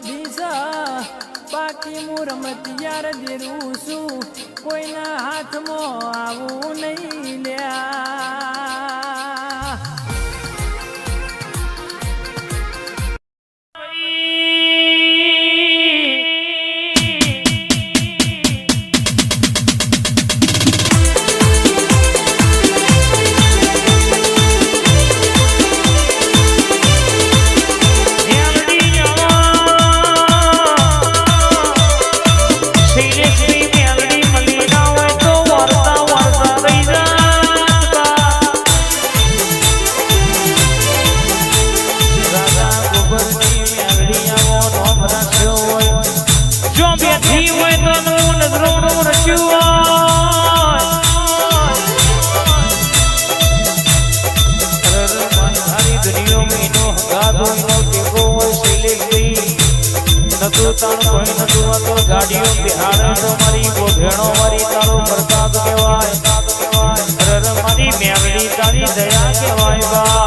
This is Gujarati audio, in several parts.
બધી છે બાકી હું રમતિયાર દેરું છું. કોઈના હાથમાં આવું નહીં લ્યા. તાણ કોઈ નતું આ તો ગાડીઓ બિહારે તો મારી ગોભેણો મારી તારો તારી દયા કહેવાય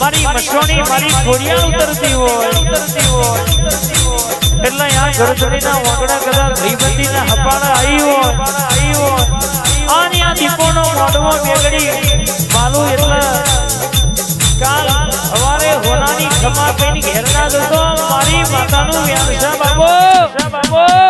મારી મસોણી મારી ખોડિયા ઉતરતી હોય. એટલે આ કદા ભઈબંધીના હપાડા આવી આવી હોય. આની આ એટલે કાલ હવારે મારી માતાનું બાબો બાબો બાબો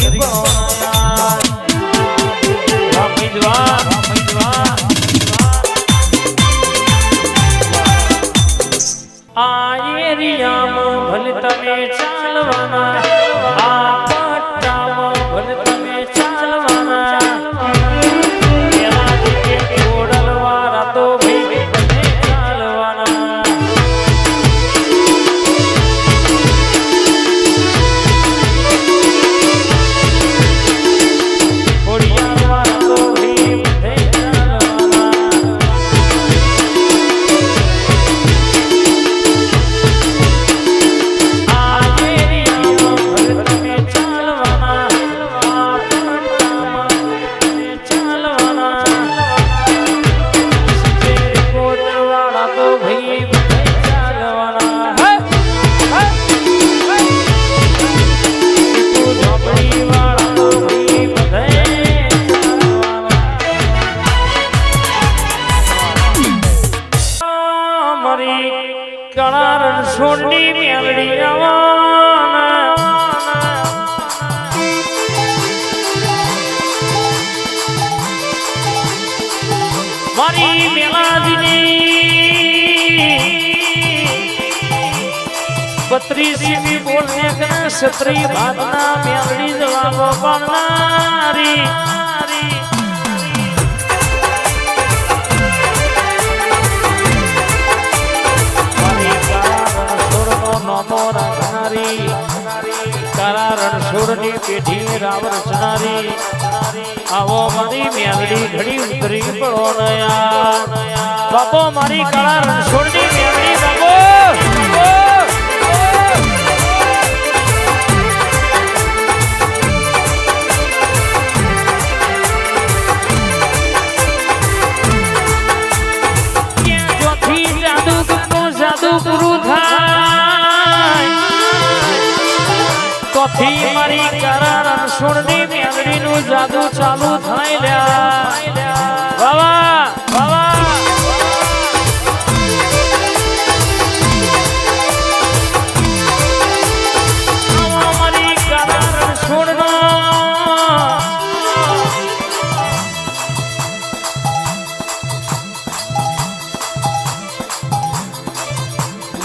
પડોના રામીજવા રામીજવા આ એરિયામાં ભલે તમે ચાલવાના કળા રણછોડની મેળડી આવવાના. મારી મેલાદીની બત્રીસી બોલે સત્રી ભાગના મેળડી જવાબ પાડનારી. રણછોડનો નોમો રાખનારી તારા રણછોડની પેઢી રાવ રચનારી આવો મારી મેલડી ઘડી ઉતરી પડો નયા. બાપો, મારી કળા રણછોડની મેલડી બાપો! ગુરુ થાય તોથી મારી કળા રણછોડની મેલડીનું જાદુ ચાલુ થઈ લ્યા. વાવા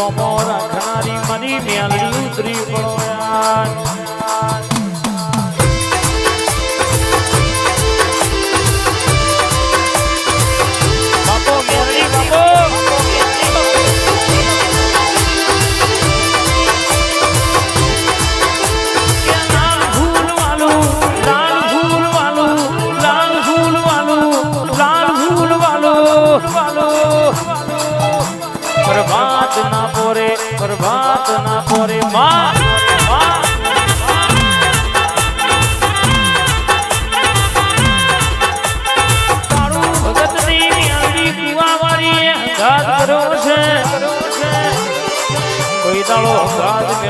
નોમો રાખનારી મની મેલડી ઉતરી પડો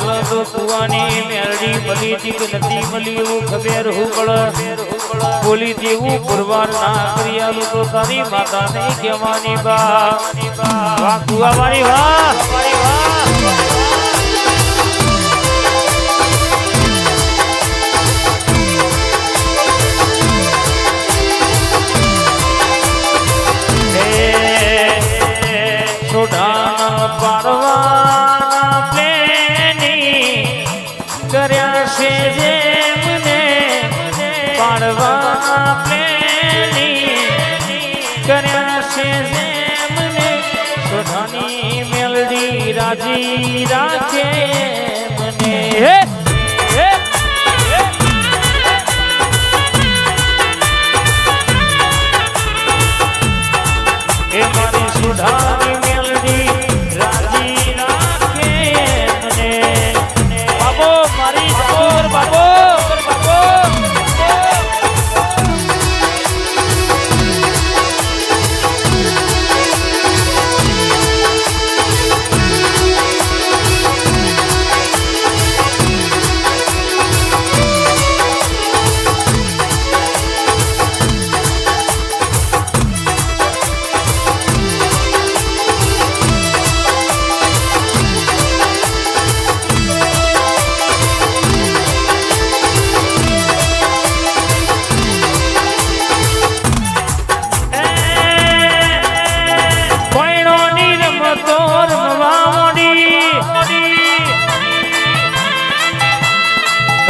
તો કુવાની મેરડી મળી તી નદી મળી એવું ખબર હુકળ. બોલી જેવું પુરવાર ના કર્યાલું તો તારી માતા નહીં કહેવાની બા. વાહ કુવાવાળી વા કર્યા છે મને છોડાની મેલડી રાજી રાખે મને હે હે હે. એ મારી સુધા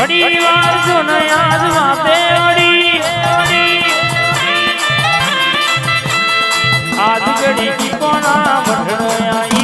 ઘડી વાર જો નયાજ માતે આજ ઘડી કોના મઢણો આઈ.